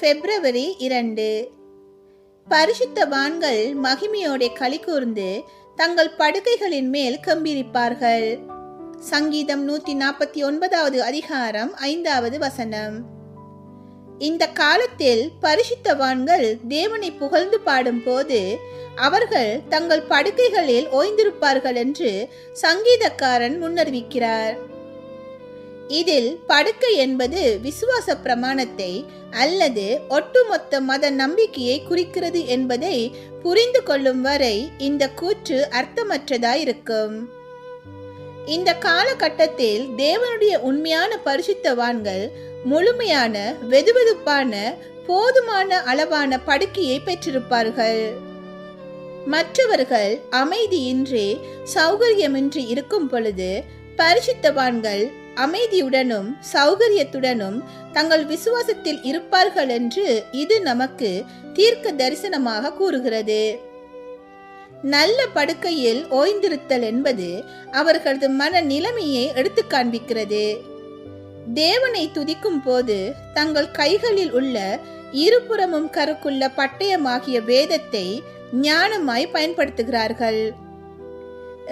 பிப்ரவரி இரண்டு. பரிசுத்தவான்கள் மகிமையோட களி கூர்ந்து தங்கள் படுக்கைகளின் மேல் கம்பீரிப்பார்கள். சங்கீதம் நூத்தி நாற்பத்தி ஒன்பதாவது அதிகாரம் ஐந்தாவது வசனம். இந்த காலத்தில் பரிசுத்தவான்கள் தேவனை புகழ்ந்து பாடும்போது அவர்கள் தங்கள் படுக்கைகளில் ஓய்ந்திருப்பார்கள் என்று சங்கீதக்காரன் முன்னறிவிக்கிறார். இதில் படுக்கை என்பது விசுவாச பிரமாணத்தை அல்லது ஒட்டுமொத்த மத நம்பிக்கையை குறிக்கிறது என்பதை புரிந்து கொள்ளும் வரை இந்த கூற்று அர்த்தமற்றதாயிருக்கும். இந்த காலகட்டத்தில் தேவனுடைய உண்மையான பரிசுத்தவான்கள் முழுமையான வெதுவெதுப்பான போதுமான அளவான படுக்கையை பெற்றிருப்பார்கள். மற்றவர்கள் அமைதியின்றி சௌகரியமின்றி இருக்கும் பொழுது பரிசுத்தவான்கள் அமைதியுடனும் சௌகரியத்துடனும் தங்கள் விசுவாசத்தில் இருப்பார்கள் என்று இது நமக்கு தீர்க்க தரிசனமாக கூறுகிறது. நல்ல படுக்கையில் ஓய்ந்திருத்தல் என்பது அவர்களது மன நிலைமையை எடுத்து காண்பிக்கிறது. தேவனை துதிக்கும் போது தங்கள் கைகளில் உள்ள இருபுறமும் கருக்குள்ள பட்டயமாகிய வேதத்தை ஞானமாய் பயன்படுத்துகிறார்கள்.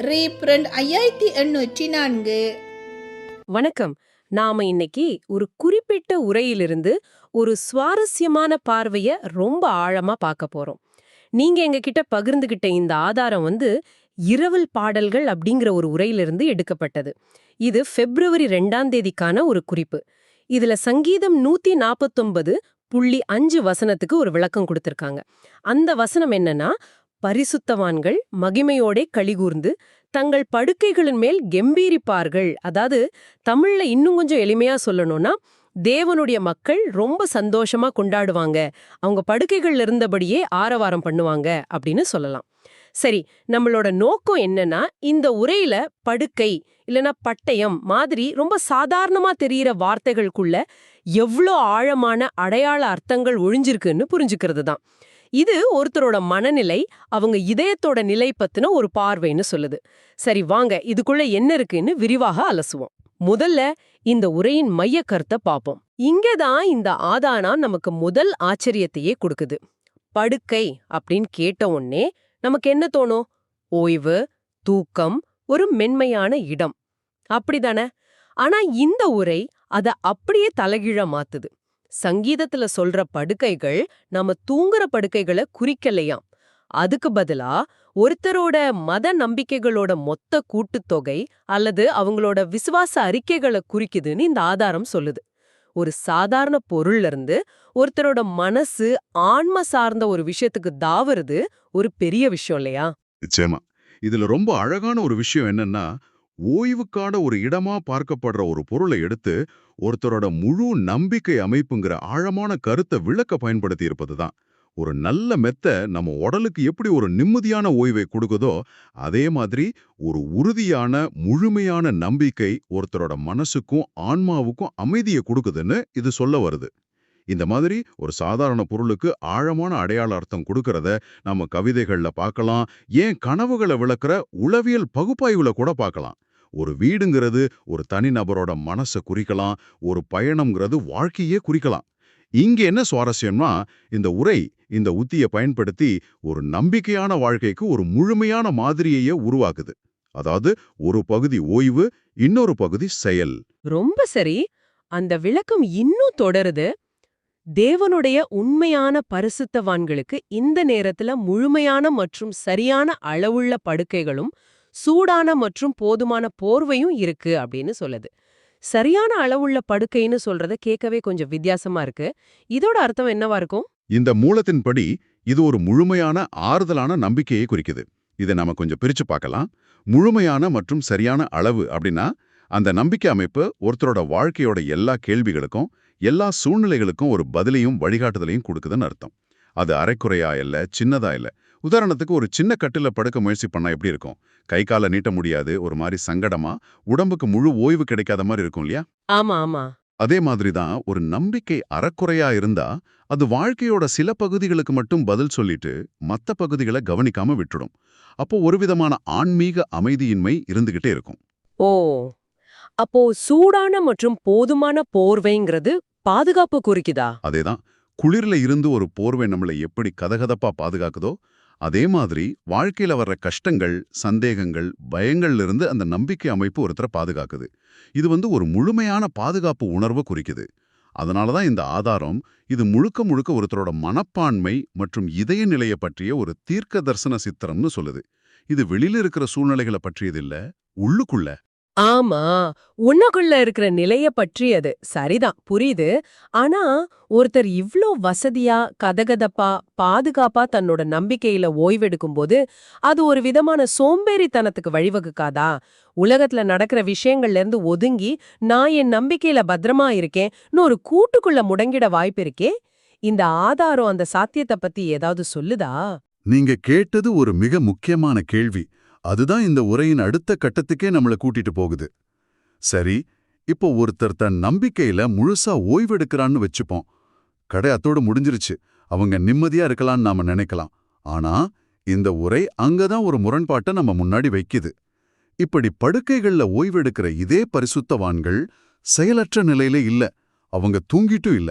ரீப்ரண்ட் ஐயாயிரத்தி எண்ணூற்றி நான்கு. வணக்கம். நாம இன்னைக்கு ஒரு குறிப்பிட்ட உரையிலிருந்து ஒரு சுவாரஸ்யமான பார்வைய ரொம்ப ஆழமா பார்க்க போறோம். நீங்க எங்ககிட்ட பகிர்ந்துகிட்ட இந்த ஆதாரம் வந்து இரவல் பாடல்கள் அப்படிங்கிற ஒரு உரையிலிருந்து எடுக்கப்பட்டது. இது பிப்ரவரி ரெண்டாம் தேதிக்கான ஒரு குறிப்பு. இதுல சங்கீதம் நூத்தி நாப்பத்தொன்பது புள்ளி அஞ்சு வசனத்துக்கு ஒரு விளக்கம் கொடுத்திருக்காங்க. அந்த வசனம் என்னன்னா பரிசுத்தவான்கள் மகிமையோடே கழிகூர்ந்து தங்கள் படுக்கைகளின் மேல் கெம்பீரிப்பார்கள். அதாவது தமிழ்ல இன்னும் கொஞ்சம் எளிமையா சொல்லணும்னா தேவனுடைய மக்கள் ரொம்ப சந்தோஷமா கொண்டாடுவாங்க. அவங்க படுக்கைகள்ல இருந்தபடியே ஆரவாரம் பண்ணுவாங்க அப்படின்னு சொல்லலாம். சரி நம்மளோட நோக்கம் என்னன்னா இந்த உரையில படுக்கை இல்லனா பட்டயம் மாதிரி ரொம்ப சாதாரணமா தெரியிற வார்த்தைகளுக்குள்ள எவ்ளோ ஆழமான அடையாள அர்த்தங்கள் ஒழிஞ்சிருக்குன்னு புரிஞ்சுக்கிறது தான். இது ஒருத்தரோட மனநிலை அவங்க இதயத்தோட நிலை பத்தின ஒரு பார்வைன்னு சொல்லுது. சரி வாங்க இதுக்குள்ள என்ன இருக்குன்னு விரிவாக அலசுவோம். முதல்ல இந்த உரையின் மைய கருத்தை பார்ப்போம். இங்கதான் இந்த ஆதானா நமக்கு முதல் ஆச்சரியத்தையே கொடுக்குது. படுக்கை அப்படின்னு கேட்ட உடனே நமக்கு என்ன தோணும்? ஓய்வு தூக்கம் ஒரு மென்மையான இடம். அப்படிதானே ஆனா இந்த உரை அத அப்படியே தலைகீழ மாத்துது. சங்கீதத்துல சொல்ற படுக்கைகள் நம்ம தூங்குற படுக்கைகளை குறிக்கலையாம். அதுக்கு பதிலா ஒருத்தரோட மத நம்பிக்கைகளோட மொத்த கூட்டுத்தொகை அல்லது அவங்களோட விசுவாச அறிக்கைகளை குறிக்குதுன்னு இந்த ஆதாரம் சொல்லுது. ஒரு சாதாரண பொருள்ல இருந்து ஒருத்தரோட மனசு ஆன்ம சார்ந்த ஒரு விஷயத்துக்கு தாவறது ஒரு பெரிய விஷயம் இல்லையா? நிச்சயமா. இதுல ரொம்ப அழகான ஒரு விஷயம் என்னன்னா ஓய்வுக்கான ஒரு இடமா பார்க்கப்படுற ஒரு பொருளை எடுத்து ஒருத்தரோட முழு நம்பிக்கை அமைப்புங்கிற ஆழமான கருத்தை விளக்க பயன்படுத்தி இருப்பதுதான். ஒரு நல்ல மெத்த நம்ம உடலுக்கு எப்படி ஒரு நிம்மதியான ஓய்வை கொடுக்குதோ அதே மாதிரி ஒரு உறுதியான முழுமையான நம்பிக்கை ஒருத்தரோட மனசுக்கும் ஆன்மாவுக்கும் அமைதியை கொடுக்குதுன்னு இது சொல்ல வருது. இந்த மாதிரி ஒரு சாதாரண பொருளுக்கு ஆழமான அடையாள அர்த்தம் கொடுக்கறத நம்ம கவிதைகள்ல பார்க்கலாம் ஏன் கனவுகளை விளக்குற உளவியல் பகுப்பாய்வுல கூட பார்க்கலாம். ஒரு வீடுங்கிறது ஒரு தனிநபரோட மனசை குறிக்கலாம் ஒரு பயணம்ங்கிறது வாழ்க்கையே குறிக்கலாம். இங்க என்ன சுவாரஸ்யம்னா இந்த உரை இந்த உத்தியை பயன்படுத்தி ஒரு நம்பிக்கையான வாழ்க்கைக்கு ஒரு முழுமையான மாதிரியையே உருவாக்குது. அதாவது ஒரு பகுதி ஓய்வு இன்னொரு பகுதி செயல். ரொம்ப சரி. அந்த விளக்கம் இன்னும் தொடருது. தேவனுடைய உண்மையான பரிசுத்தவான்களுக்கு இந்த நேரத்துல முழுமையான மற்றும் சரியான அளவுள்ள படுக்கைகளும் சூடான மற்றும் போதுமான போர்வையும் இருக்கு அப்படின்னு சொல்லுது. சரியான அளவுள்ள படுக்கைன்னு சொல்றத கேட்கவே கொஞ்சம் வித்தியாசமா இருக்கு. இதோட அர்த்தம் என்னவா இருக்கும்? இந்த மூலத்தின்படி இது ஒரு முழுமையான ஆறுதலான நம்பிக்கையை குறிக்குது. இதை நாம கொஞ்சம் பிரிச்சு பார்க்கலாம். முழுமையான மற்றும் சரியான அளவு அப்படின்னா அந்த நம்பிக்கை அமைப்பு ஒருத்தரோட வாழ்க்கையோட எல்லா கேள்விகளுக்கும் எல்லா சூழ்நிலைகளுக்கும் ஒரு பதிலையும் வழிகாட்டுதலையும் கொடுக்குதுன்னு அர்த்தம். அது அரைக்குறையா இல்ல சின்னதா இல்ல. உதாரணத்துக்கு ஒரு சின்ன கட்டில படுக்க முயற்சி பண்ணா எப்படி இருக்கும்? கை காலை நீட்ட முடியாது ஒரு மாதிரி சங்கடமா? உடம்புக்கு முழு ஓய்வு கிடைக்காத மாதிரி இருக்கும் இல்லையா? ஆமா ஆமா. அதே மாதிரி தான் ஒரு நம்பிக்கை அறக்குறையா இருந்தா அது வாழ்க்கையோட சில பகுதிகளுக்கு மட்டும் பதில் சொல்லிட்டு மத்த பகுதிகளை கவனிக்காம விட்டுடும். அப்போ ஒரு விதமான ஆன்மீக அமைதியின்மை இருந்துகிட்டே இருக்கும். ஓ. அப்போ சூடான மற்றும் போதுமான போர்வைங்கிறது பாதுகாப்பு குறிக்குதா? அதேதான். குளிர்ல இருந்து ஒரு போர்வை நம்மளை எப்படி கதகதப்பா பாதுகாக்குதோ அதே மாதிரி வாழ்க்கையில வர்ற கஷ்டங்கள் சந்தேகங்கள் பயங்கள்ல இருந்து அந்த நம்பிக்கை அமைப்பு ஒருத்தரை பாதுகாக்குது. இது வந்து ஒரு முழுமையான பாதுகாப்பு உணர்வை குறிக்குது. அதனால தான் இந்த ஆதாரம் இது முழுக்க முழுக்க ஒருத்தரோட மனப்பான்மை மற்றும் இதய நிலையை பற்றிய ஒரு தீர்க்க தரிசன சித்திரம்னு சொல்லுது. இது வெளியில இருக்கிற சூழ்நிலைகளை பற்றியது இல்ல உள்ளுக்குள்ள. ஆமா உன்னக்குள்ள இருக்கிற நிலைய பற்றி அது. சரிதான் புரியுது. ஆனா ஒருத்தர் இவ்ளோ வசதியா கதகதப்பா பாதுகாப்பா தன்னோட நம்பிக்கையில ஓய்வெடுக்கும் போது அது ஒரு விதமான சோம்பேறித்தனத்துக்கு வழிவகுக்காதா? உலகத்துல நடக்கிற விஷயங்கள்ல இருந்து ஒதுங்கி நான் என் நம்பிக்கையில பத்திரமா இருக்கேன்னு ஒரு கூட்டுக்குள்ள முடங்கிட வாய்ப்பு இருக்கே? இந்த ஆதாரம் அந்த சாத்தியத்தை பத்தி ஏதாவது சொல்லுதா? நீங்க கேட்டது ஒரு மிக முக்கியமான கேள்வி. அதுதான் இந்த உரையின் அடுத்த கட்டத்துக்கே நம்மள கூட்டிட்டு போகுது. சரி இப்போ ஒருத்தர் தன் நம்பிக்கையில முழுசா ஓய்வெடுக்கிறான்னு வச்சுப்போம். கடை அத்தோடு முடிஞ்சிருச்சு. அவங்க நிம்மதியா இருக்கலாம்னு நாம நினைக்கலாம். ஆனா இந்த உரை அங்கதான் ஒரு முரண்பாட்டை நம்ம முன்னாடி வைக்குது. இப்படி படுக்கைகள்ல ஓய்வெடுக்கிற இதே பரிசுத்தவான்கள் செயலற்ற நிலையில இல்ல. அவங்க தூங்கிட்டும் இல்ல.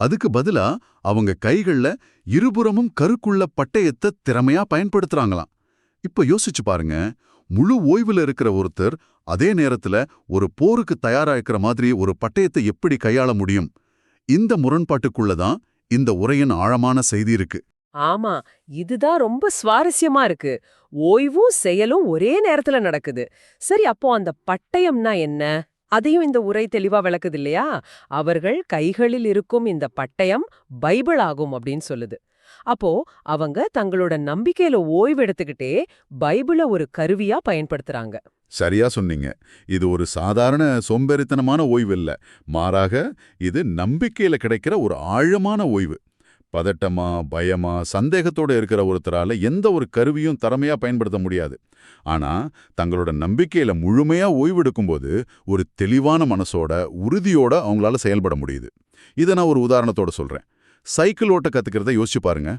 அதுக்கு பதிலா அவங்க கைகள்ல இருபுறமும் கருக்குள்ள பட்டயத்தை திறமையா பயன்படுத்துறாங்களாம். இப்ப யோசிச்சு பாருங்க. முழு ஓய்வுல இருக்கிற ஒருத்தர் அதே நேரத்துல ஒரு போருக்கு தயாராகிக்கிற மாதிரி ஒரு பட்டயத்தை எப்படி கையாள முடியும்? இந்த முரண்பாட்டுக்குள்ளதான் இந்த உரையின் ஆழமான செய்தி இருக்கு. ஆமா இதுதான் ரொம்ப சுவாரஸ்யமா இருக்கு. ஓய்வும் செயலும் ஒரே நேரத்துல நடக்குது. சரி அப்போ அந்த பட்டயம்னா என்ன? அதையும் இந்த உரை தெளிவா விளக்குது இல்லையா? அவர்கள் கைகளில் இருக்கும் இந்த பட்டயம் பைபிள் ஆகும் அப்படின்னு சொல்லுது. அப்போ அவங்க தங்களோட நம்பிக்கையில ஓய்வெடுத்துக்கிட்டே பைபிள ஒரு கருவியா பயன்படுத்துறாங்க. சரியா சொன்னீங்க. இது ஒரு சாதாரண சோம்பேறித்தனமான ஓய்வு இல்ல. மாறாக இது நம்பிக்கையில கிடைக்கிற ஒரு ஆழமான ஓய்வு. பதட்டமா பயமா சந்தேகத்தோட இருக்கிற ஒருத்தரால எந்த ஒரு கருவியும் திறமையா பயன்படுத்த முடியாது. ஆனா தங்களோட நம்பிக்கையில முழுமையா ஓய்வெடுக்கும்போது ஒரு தெளிவான மனசோட உறுதியோட அவங்களால செயல்பட முடியுது. இதை நான் ஒரு உதாரணத்தோட சொல்றேன். சைக்கிள் ஓட்ட கத்துக்கிறத யோசிச்சு பாருங்க.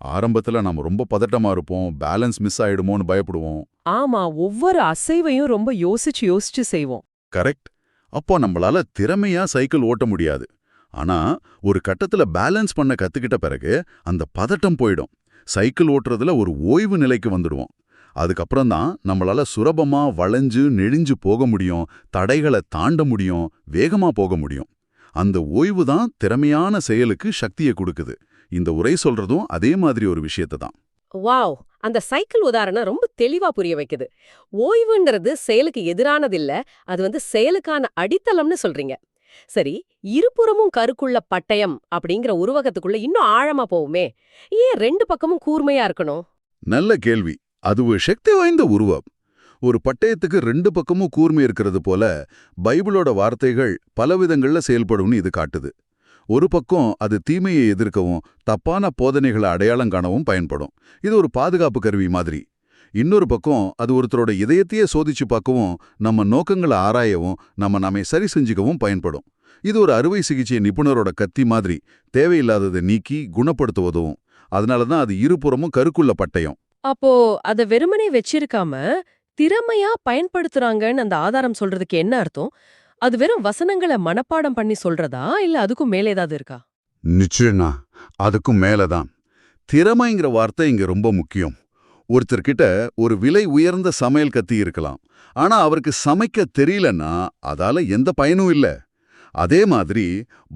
ஆரம்பத்துல நாம ரொம்ப பதட்டமா இருப்போம் பேலன்ஸ் மிஸ் ஆயிடுமோன்னு பயப்படுவோம். ஆமா ஒவ்வொரு அசைவையும் ரொம்ப யோசிச்சு யோசிச்சு செய்வோம். கரெக்ட். அப்போ நம்மளால திறமையா சைக்கிள் ஓட்ட முடியாது. ஆனா ஒரு கட்டத்துல பேலன்ஸ் பண்ண கத்துக்கிட்ட பிறகு அந்த பதட்டம் போயிடும். சைக்கிள் ஓட்டுறதுல ஒரு ஓய்வு நிலைக்கு வந்துடுவோம். அதுக்கப்புறம் தான் நம்மளால சுலபமா வளைஞ்சு நெழிஞ்சு போக முடியும் தடைகளை தாண்ட முடியும் வேகமா போக முடியும். அந்த ஓய்வு தான் திறமையான செயலுக்கு சக்தியை கொடுக்குது. இந்த உரை சொல்றதும் அதே மாதிரி ஒரு விஷயத்தை தான். வாவ்! அந்த சைக்கிள் உதாரணம் ரொம்ப தெளிவா புரிய வைக்குது. ஓய்வுன்றது செயலுக்கு எதிரானது இல்ல அது வந்து செயலுக்கான அடித்தளம்னு சொல்றீங்க. சரி இருபுறமும் கருக்குள்ள பட்டயம் அப்படிங்கிற உருவகத்துக்குள்ள இன்னும் ஆழமா போவுமே ஏன் ரெண்டு பக்கமும் கூர்மையா இருக்கணும்? நல்ல கேள்வி. அது ஒரு சக்தி வாய்ந்த உருவம். ஒரு பட்டயத்துக்கு ரெண்டு பக்கமும் கூர்மை இருக்கிறது போல பைபிளோட வார்த்தைகள் பலவிதங்கள்ல செயல்படும்னு இது காட்டுது. ஒரு பக்கம் அது தீமையை எதிர்க்கவும் தப்பான போதனைகளை அடையாளம் காணவும் பயன்படும். இது ஒரு பாதுகாப்பு கருவி மாதிரி. இன்னொரு பக்கம் அது ஒருத்தரோட இதயத்தையே சோதிச்சு பார்க்கவும் நம்ம நோக்கங்களை ஆராயவும் நம்ம நம்மை சரி செஞ்சுக்கவும் பயன்படும். இது ஒரு அறுவை சிகிச்சை நிபுணரோட கத்தி மாதிரி தேவையில்லாததை நீக்கி குணப்படுத்துவதும். அதனால தான் அது இருபுறமும் கருக்குள்ள பட்டயம். அப்போ அத வெறுமனே வச்சிருக்காம திறமையா பயன்படுத்துறாங்கன்னு அந்த ஆதாரம் சொல்றதுக்கு என்ன அர்த்தம்? அது வெறும் வசனங்களை மனப்பாடம் பண்ணி சொல்றதா? இல்ல அதுக்கும் மேல ஏதாவது இருக்கா? நிச்சயம்னா அதுக்கும் மேலதான். திறமைங்கிற வார்த்தை இங்க ரொம்ப முக்கியம். ஒருத்தர்கிட்ட ஒரு விலை உயர்ந்த சமையல் கத்தி இருக்கலாம். ஆனா அவருக்கு சமைக்க தெரியலன்னா அதால எந்த பயனும் இல்ல. அதே மாதிரி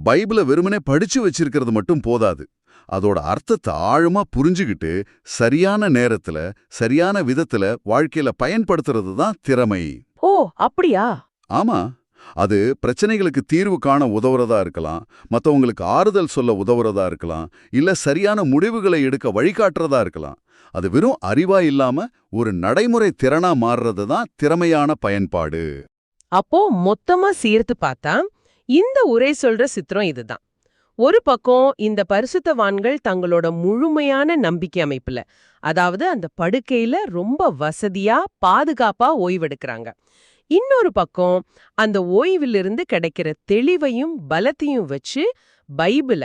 பைபிளை வெறுமனே படிச்சு வச்சிருக்கிறது மட்டும் போதாது. அதோட அர்த்தத்தை ஆழமா புரிஞ்சுகிட்டு சரியான நேரத்துல சரியான விதத்துல வாழ்க்கையில பயன்படுத்துறது தான் திறமை. ஓ அப்படியா? ஆமா. அது பிரச்சனைகளுக்கு தீர்வு காண உதவுறதா இருக்கலாம். மத்தவங்களுக்கு ஆறுதல் சொல்ல உதவுறதா இருக்கலாம். இல்ல சரியான முடிவுகளை எடுக்க வழிகாட்டுறதா இருக்கலாம். அது வெறும் அறிவா இல்லாம ஒரு நடைமுறை திறனா மாறுறது தான் திறமையான பயன்பாடு. அப்போ மொத்தமா சீர்த்து பார்த்தா இந்த உரை சொல்ற சித்திரம் இதுதான். ஒரு பக்கம் இந்த பரிசுத்தவான்கள் தங்களோட முழுமையான நம்பிக்கை அமைப்புல அதாவது அந்த படுக்கையில ரொம்ப வசதியா பாதுகாப்பா ஓய்வெடுக்கிறாங்க. இன்னொரு பக்கம் அந்த ஓய்விலிருந்து கிடைக்கிற தெளிவையும் பலத்தையும் வச்சு பைபிள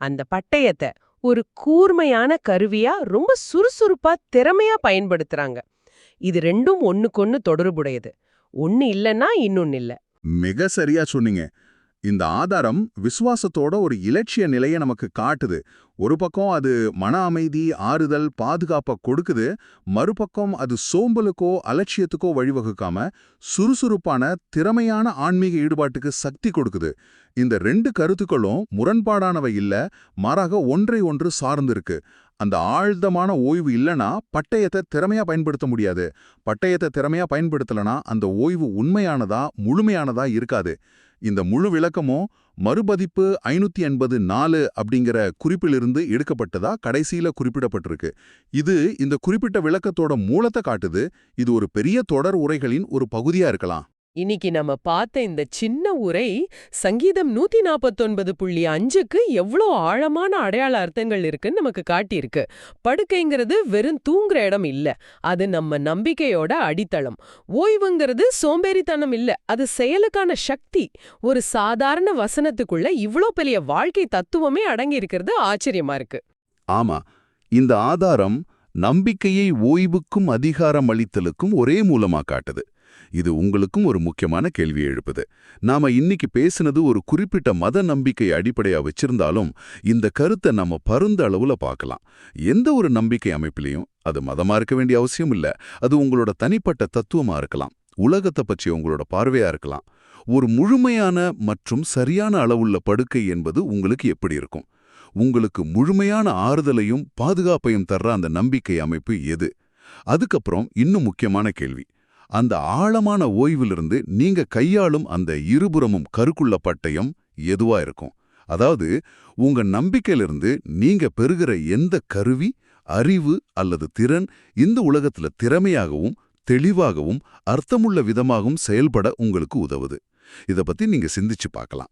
அந்த பட்டயத்தை ஒரு கூர்மையான கருவியா ரொம்ப சுறுசுறுப்பா திறமையா பயன்படுத்துறாங்க. இது ரெண்டும் ஒண்ணுக்கொன்னு தொடர்புடையது. ஒன்னு இல்லைன்னா இன்னொன்னு இல்ல. மிக சரியா சொன்னீங்க. இந்த ஆதாரம் விசுவாசத்தோட ஒரு இலட்சிய நிலையை நமக்கு காட்டுது. ஒரு பக்கம் அது மன அமைதி ஆறுதல் பாதுகாப்பை கொடுக்குது. மறுபக்கம் அது சோம்பலுக்கோ அலட்சியத்துக்கோ வழிவகுக்காம சுறுசுறுப்பான திறமையான ஆன்மீக ஈடுபாட்டுக்கு சக்தி கொடுக்குது. இந்த ரெண்டு கருத்துக்களும் முரண்பாடானவை இல்ல மாறாக ஒன்றை ஒன்று சார்ந்திருக்கு. அந்த ஆழ்தமான ஓய்வு இல்லனா பட்டயத்தை திறமையா பயன்படுத்த முடியாது. பட்டயத்தை திறமையா பயன்படுத்தலனா அந்த ஓய்வு உண்மையானதா முழுமையானதா இருக்காது. இந்த முழு விளக்கமும் மறுபதிப்பு ஐநூத்தி எண்பது நாலு அப்படிங்கிற குறிப்பிலிருந்து எடுக்கப்பட்டதா? கடைசியில குறிப்பிடப்பட்டிருக்கு. இது இந்த குறிப்பிட்ட விளக்கத்தோட மூலத்தை காட்டுது. இது ஒரு பெரிய தொடர் உரைகளின் ஒரு பகுதியா இருக்கலாம். இன்னைக்கு நம்ம பார்த்த இந்த சின்ன உரை சங்கீதம் நூத்தி நாப்பத்தொன்பது புள்ளி அஞ்சுக்கு எவ்வளோ ஆழமான அடையாள அர்த்தங்கள் இருக்குன்னு நமக்கு காட்டியிருக்கு. படுக்கைங்கிறது வெறும் தூங்குற இடம் இல்ல. அது நம்ம நம்பிக்கையோட அடித்தளம். ஓய்வுங்கிறது சோம்பேறித்தனம் இல்ல. அது செயலுக்கான சக்தி. ஒரு சாதாரண வசனத்துக்குள்ள இவ்ளோ பெரிய வாழ்க்கை தத்துவமே அடங்கி இருக்கிறது ஆச்சரியமா இருக்கு. ஆமா. இந்த ஆதாரம் நம்பிக்கையை ஓய்வுக்கும் அதிகாரம் அளித்தலுக்கும் ஒரே மூலமா காட்டுது. இது உங்களுக்கும் ஒரு முக்கியமான கேள்வியை எழுப்புது. நாம இன்னைக்கு பேசினது ஒரு குறிப்பிட்ட மத நம்பிக்கை அடிப்படையா வச்சிருந்தாலும் இந்த கருத்தை நம்ம பருந்த அளவுல பார்க்கலாம். எந்த ஒரு நம்பிக்கை அமைப்பிலையும் அது மதமா இருக்க வேண்டிய அவசியம் இல்ல. அது உங்களோட தனிப்பட்ட தத்துவமா இருக்கலாம். உலகத்தை பற்றி உங்களோட பார்வையா இருக்கலாம். ஒரு முழுமையான மற்றும் சரியான அளவுள்ள படுக்கை என்பது உங்களுக்கு எப்படி இருக்கும்? உங்களுக்கு முழுமையான ஆறுதலையும் பாதுகாப்பையும் தர்ற அந்த நம்பிக்கை அமைப்பு எது? அதுக்கப்புறம் இன்னும் முக்கியமான கேள்வி. அந்த ஆழமான ஓய்விலிருந்து நீங்க கையாளும் அந்த இருபுறமும் கருக்குள்ள பட்டயம் எதுவா இருக்கும்? அதாவது உங்க நம்பிக்கையிலிருந்து நீங்க பெறுகிற எந்த கருவி அறிவு அல்லது திறன் இந்த உலகத்துல திறமையாகவும் தெளிவாகவும் அர்த்தமுள்ள விதமாகவும் செயல்பட உங்களுக்கு உதவுது. இத பத்தி நீங்க சிந்திச்சு பார்க்கலாம்.